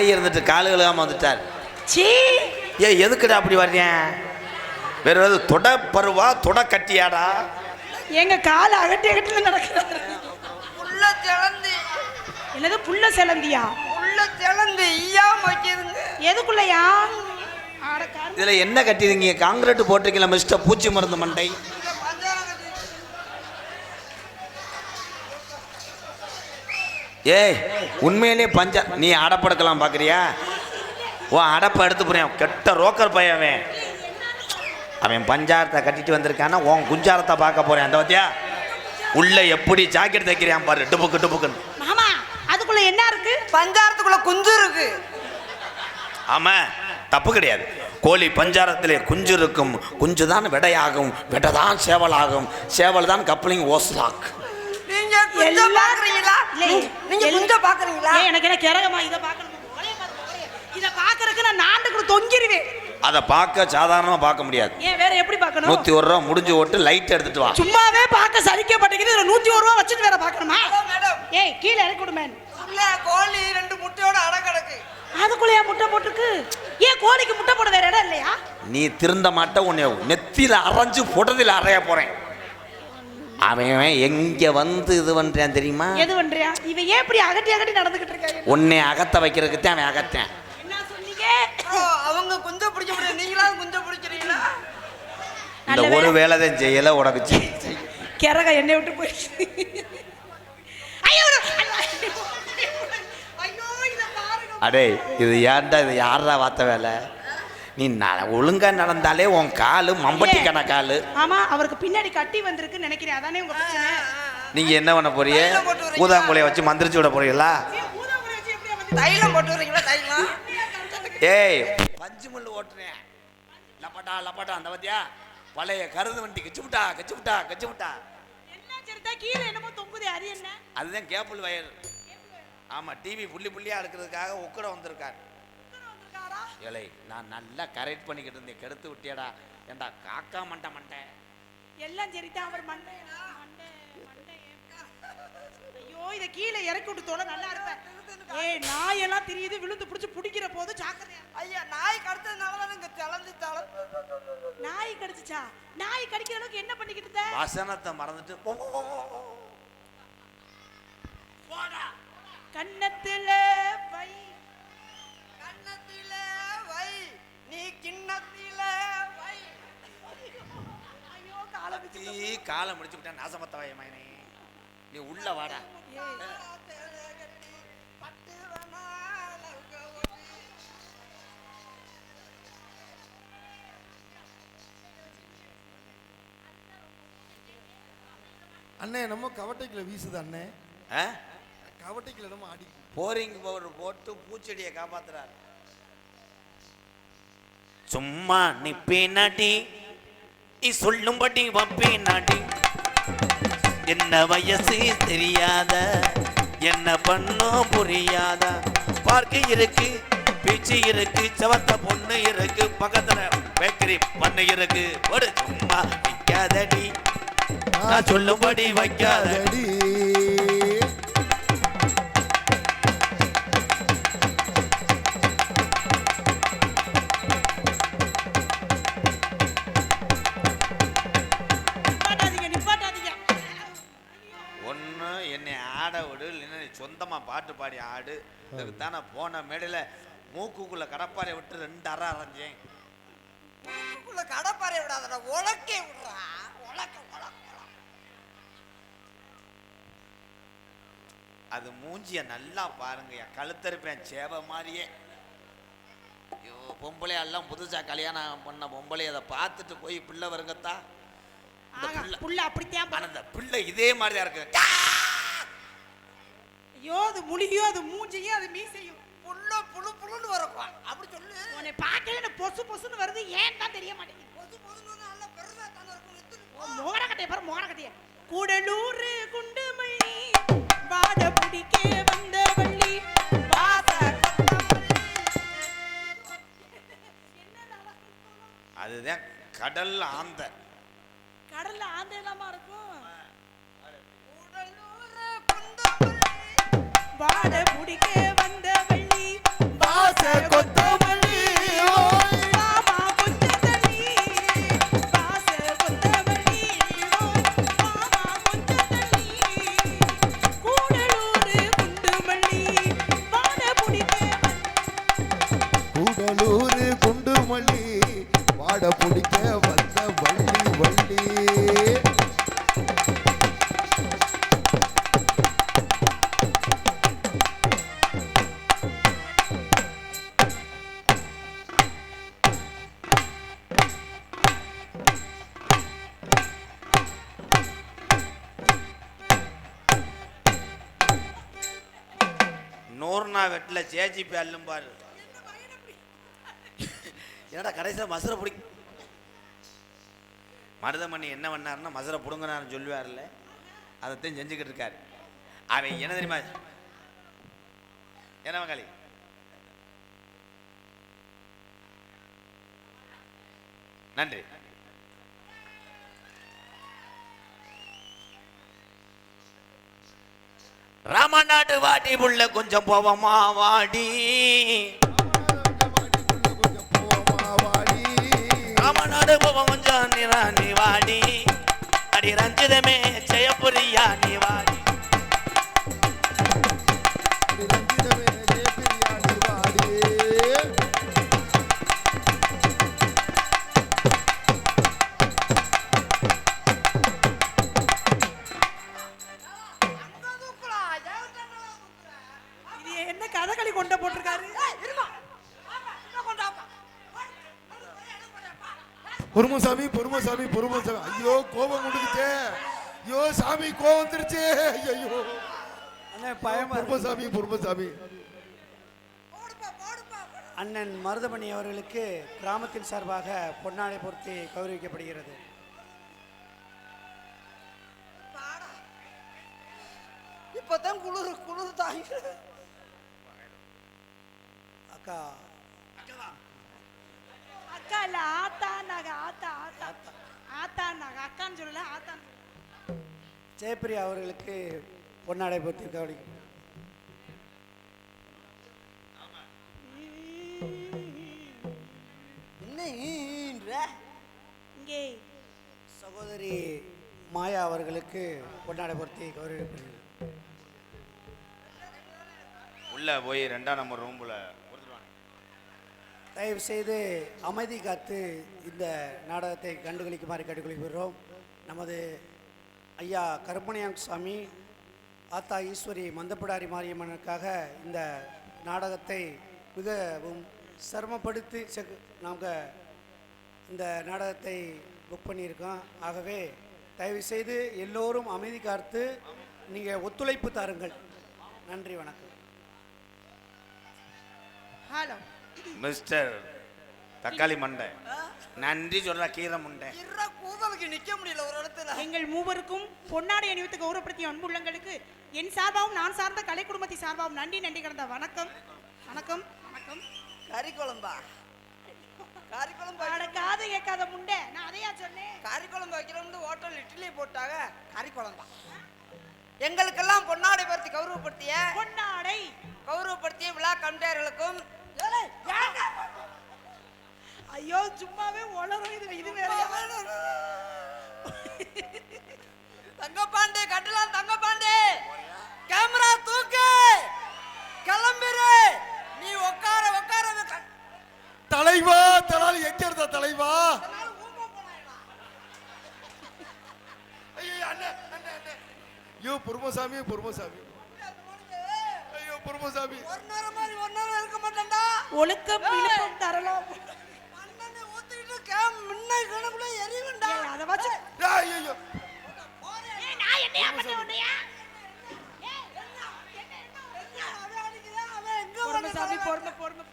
வந்துட்டு காலு கழுகாம வந்துட்டார். சீ ஏ எதுக்குடா அப்படி வர்றேன் வேற ஏதாவது தொட பருவா தொட கட்டியாடா? எங்க கால அகட்டி அகட்டில நடக்கிறாரு உள்ள திறந்து. என்னது புள்ள செலந்தியா? உள்ள திறந்து ஈயா வைக்கிதுங்க எதுக்குள்ளயா? இதுல என்ன கட்டிருக்கீங்க காங்கிரீட் போட்டிருக்கீங்களா மிஸ்டர் பூச்சி மருந்து மண்டை. ஏய் உண்மையிலே பஞ்சா நீ அடப்படுக்கலாம் பார்க்குறியா ஓ அடப்பை எடுத்து போறேன் கெட்ட ரோக்கர் பையன் அவன். அவன் பஞ்சாரத்தை கட்டிட்டு வந்திருக்கான்னா உன் குஞ்சாரத்தை பார்க்க போறேன். அந்த பத்தியா? உள்ள எப்படி ஜாக்கெட் தைக்கிறியான் பாரு டுபுக்கு டுபுக்குன்னு. மாமா அதுக்குள்ள என்ன இருக்கு? பஞ்சாரத்துக்குள்ள குஞ்சு இருக்கு. ஆமா தப்பு கிடையாது. கோழி பஞ்சாரத்திலே குஞ்சு இருக்கும். குஞ்சு தான் விடையாகும் விடை தான் சேவலாகும். சேவல் தான் கப்பலிங் ஓஸ்லாக் குஞ்ச பாக்குறீங்களா நீங்க குஞ்ச பாக்குறீங்களா ஏய், எனக்கு என்ன கிறகமா இதை பார்க்கணும்? ஒரே பாரு, ஒரே. இதை பார்க்கறதுக்கு நான் நாண்டுக்குள்ள தொங்கிருவேன். அதை பார்க்க சாதாரணமாக பார்க்க முடியாது. ஏன் வேற எப்படி பார்க்கணும்? நூற்றி ஒரு ரூபா முடிஞ்சு ஓட்டு லைட் எடுத்துட்டு வா. சும்மாவே பார்க்க சலிக்கப்பட்டது இதுல நூத்தி ஒரு ரூபா வச்சுட்டு வேற பார்க்கணுமா? மேடம். ஏய் கீழே இறக்கி விடு மேன் உள்ள கோழி ரெண்டு முட்டையோட அடை கிடக்கு. அதுக்குள்ளேயா முட்டை போட்டுருக்கு ஏன் கோழிக்கு முட்டை போட வேற இடம் இல்லையா? நீ திருந்த மாட்ட உன்னை நெத்தியில் அரைஞ்சு புடத்தில் அறைய போகிறேன் அவன் அவன் எங்கே வந்து இது பண்ணுறான் தெரியுமா? எது பண்றியா? இவன் ஏன் இப்படி அகட்டி அகட்டி நடந்துகிட்டு இருக்காங்க உன்னை அகத்த வைக்கிறதுக்கு தான் அவன் அகத்தேன். என்ன சொன்னீங்க? அவங்க குஞ்ச பிடிக்க முடியாது நீங்களாவது குஞ்ச பிடிக்கிறீங்களா இந்த நல்ல ஒரு வேளை. வேலை தான் செய்யலை. செய். கிறக என்னை விட்டு போயிடுச்சு. அடே இது ஏன்டா இது யாரா வாத்த வேலை? நீ ஒழுங்கா நடந்தாலே உன் காலு மம்பட்டி கண காலு. ஆமா அவருக்கு பின்னாடி கட்டி வந்திருக்குன்னு நினைக்கிறேன். அதானே உங்க நீங்க என்ன பண்ண போறீங்க? ஊதாங்குலைய வச்சு மந்திரிச்சு விட போறீங்களா? தைலம் போட்டு வரீங்களா தைலம்? ஏய். பஞ்சு முள்ளு ஓட்டுறேன். லப்பட்டா லப்பட்டா அந்த பத்தியா? பழைய கருது வண்டி கச்சு விட்டா கச்சு விட்டா கச்சு விட்டா கீழே என்னமோ தொங்குதே. அது என்ன? அதுதான் கேபிள் வயர். ஆமா டிவி புள்ளி புள்ளியா எடுக்கிறதுக்காக உக்கட வந்திருக்காரு. ஏலே நான் நல்லா கரெக்ட் பண்ணிக்கிட்டு இருந்தேன். கெடுத்து விட்டியடா. ஏண்டா காக்கா மண்டை மண்டை. எல்லாம் சரிதான் அவர் மண்டை மண்டை மண்டை ஐயோ இத கீழே இறக்கி விட்டு தோட நல்லா இருப்பேன் ஏய் நாய் எல்லாம் தெரியுது விழுந்து பிடிச்சு பிடிக்கிற போது ஜாக்கிரதையா. ஐயா நாய் கடுத்ததுனால தான் இங்க திளந்து தள நாய் கடிச்சுச்சா? நாய் கடிக்கிற அளவுக்கு என்ன பண்ணிக்கிட்டு இருந்த? வசனத்தை மறந்துட்டு போ, போ, போ, போ, போ. கன்னத்துல வை கன்னத்தில வை நீ கிண்ணத்தில வை. ஐயோ காலை பிச்சு நீ காலை முடிச்சு விட்டா நாசமத்த வாய மயனே நீ உள்ள வாடா. அண்ணே என்னமோ கவட்டைக்குள்ள வீசுது அண்ணே. ஆ? கவட்டைக்குள்ள என்னமோ ஆடி போரிங் பவுடர் போட்டு பூச்செடியை காப்பாத்துறாரு. சும்மா நிப்பேனாடி. நீ சொல்லும்படி வப்பேனாடி. என்ன வயசு தெரியாத என்ன பண்ணும் புரியாத. பார்க்க இருக்கு பீச்சு இருக்கு செவத்த பொண்ணு இருக்கு பக்கத்துல பேக்கரி பண்ணு இருக்கு. ஒரு சும்மா வைக்காதடி நான் சொல்லும்படி வைக்காதடி. என்னை ஆட விடு இல்லைன்னா நீ சொந்தமாக பாட்டு பாடி ஆடு. இதுக்கு தானே போன மேடையில் மூக்குக்குள்ளே கடப்பாரை விட்டு ரெண்டு அரை அரைஞ்சேன். மூக்குக்குள்ள கடப்பாறை விடாதடா உலக்கே விடுறா. உலக்க உலக்க அது மூஞ்சிய நல்லா பாருங்க கழுத்தரிப்பேன் சேவை மாதிரியே. ஐயோ பொம்பளை எல்லாம் புதுசா கல்யாணம் பண்ண பொம்பளை அதை பார்த்துட்டு போய் பிள்ளை வருங்கத்தா. பிள்ளை அப்படித்தான் இந்த பிள்ளை இதே மாதிரி தான் இருக்கு. ஐயோ அது முழியும் அது மூஞ்சியும் அது மீசையும் புல்ல புழு புழுன்னு வரப்பா அப்படி சொல்லு. உன்னை பார்க்கல பொசு பொசுன்னு வருது. ஏன் தான் தெரிய மாட்டேங்குது? பொதுன்னு வந்து நல்லா பெருசா தானே இருக்கும். எத்தனை மோகனக்கட்டைய பாரு மோகனக்கட்டைய கூடலூர் குண்டுமல்லி வாட பிடிக்க வந்த வள்ளி அதுதான் கடல் ஆந்த. கடல்ல ஆந்த இல்லாம இருக்கும்? உடலூர குந்தமல்லி வாட பிடிக்க வந்த வெட்டில சேச்சி பேல்லும் பாரு. என்னடா கடைசியில் மசுரை பிடி மருதமணி என்ன பண்ணாருன்னா மசுரை பிடுங்கினாருன்னு சொல்லுவார்ல அதைத்தான் செஞ்சுக்கிட்டு இருக்காரு. அவன் என்ன தெரியுமா என்ன மங்காளி நன்றி. ராமநாடு வாடி உள்ள கொஞ்சம் போவமா வாடி. கொஞ்சம் வாடி ராமநாடு போவோம் கொஞ்சம் நிராணி நீ வாடி. அடி ரஞ்சிதமே ஜெயபுரியா நீ என்ன கதகளி கொண்ட போட்டிருக்காரு? பொறுமசாமி பொறுமசாமி பொறுமசாமி. ஐயோ கோபம் கொடுக்குச்சே ஐயோ சாமி கோபம் வந்துருச்சே. ஐயோ. பொறுமசாமி பொறுமசாமி. அண்ணன் மருதமணி அவர்களுக்கு கிராமத்தின் சார்பாக பொன்னாடை பொருத்தி கௌரவிக்கப்படுகிறது. இப்பதான் குளிர் குளிர் தாங்க அக்கா அக்கா இல்ல ஆத்தா நாங்க ஆத்தா ஆத்தா ஆத்தா நாங்க அக்கான்னு சொல்லல ஆத்தா ஜெயப்பிரியா அவர்களுக்கு பொன்னாடை என்ன ஈன்ற? இங்கே சகோதரி மாயா அவர்களுக்கு பொன்னாடை பொருத்தி கௌரவிக்கப்படுகிறது உள்ள போய் ரெண்டாம் நம்பர் ரூம்ல தயவு செய்து அமைதி காத்து இந்த நாடகத்தை கண்டுகளிக்குமாறு கேட்டுக்கொள்கிறோம். நமது ஐயா கருப்பணியாம் சாமி ஆத்தா ஈஸ்வரி மந்தப்பிடாரி மாரியம்மனுக்காக இந்த நாடகத்தை மிகவும் சிரமப்படுத்தி செக் நாங்கள் இந்த நாடகத்தை புக் பண்ணியிருக்கோம். ஆகவே தயவு செய்து எல்லோரும் அமைதி காத்து நீங்கள் ஒத்துழைப்பு தாருங்கள். நன்றி வணக்கம். ஹலோ. மிஸ்டர் தக்காளி மண்டை. நன்றி சொல்ற கீரை முண்டை. கூதலுக்கு நிக்க முடியல ஒரு இடத்துல. எங்கள் மூவருக்கும் பொன்னாடை அணிவித்து கௌரவப்படுத்திய அன்புள்ளங்களுக்கு என் சார்பாகவும் நான் சார்ந்த கலை குடும்பத்தை சார்பாகவும் நன்றி நன்றி கடந்த வணக்கம். வணக்கம். வணக்கம். கறி குழம்பா கறி குழம்பு அட காது கேட்காத முண்டை நான் அதையா சொன்னேன்? கறி குழம்பு வைக்கிறோம்னு ஹோட்டல் இட்லி போட்டாங்க கறி குழம்பா எங்களுக்கெல்லாம் பொன்னாடை பருத்தி கௌரவப்படுத்திய பொன்னாடை. கௌரவப்படுத்திய விழா கமிட்டியாளர்களுக்கும் ஐயோ சும்மாவே உளறும். இது இது வேறையா தங்கப்பாண்டே கட்டலாம் தங்கப்பாண்டே. கேமரா தூக்கு. கிளம்பிரு. நீ உட்கார உட்கார தலைவா தலால் எங்க இருந்தா தலைவா? ஐயோ பொறுமசாமி பொறுமசாமி. ஒரு நேரம் மாதிரி இருக்க மாட்டேன்டா ஒழுக்கம் தரலாம் மண்ணெண்ணை ஊத்திக்கிட்டு கேம் முன்ன எரியுண்டா ஏய், அதை வச்சு ஐயோ ஐயோ நான் என்னையா பண்ண உன்னையா அவன் அடிக்கிறான் அவன் எங்க பொறுமை சாமி பொறுமை பொறுமை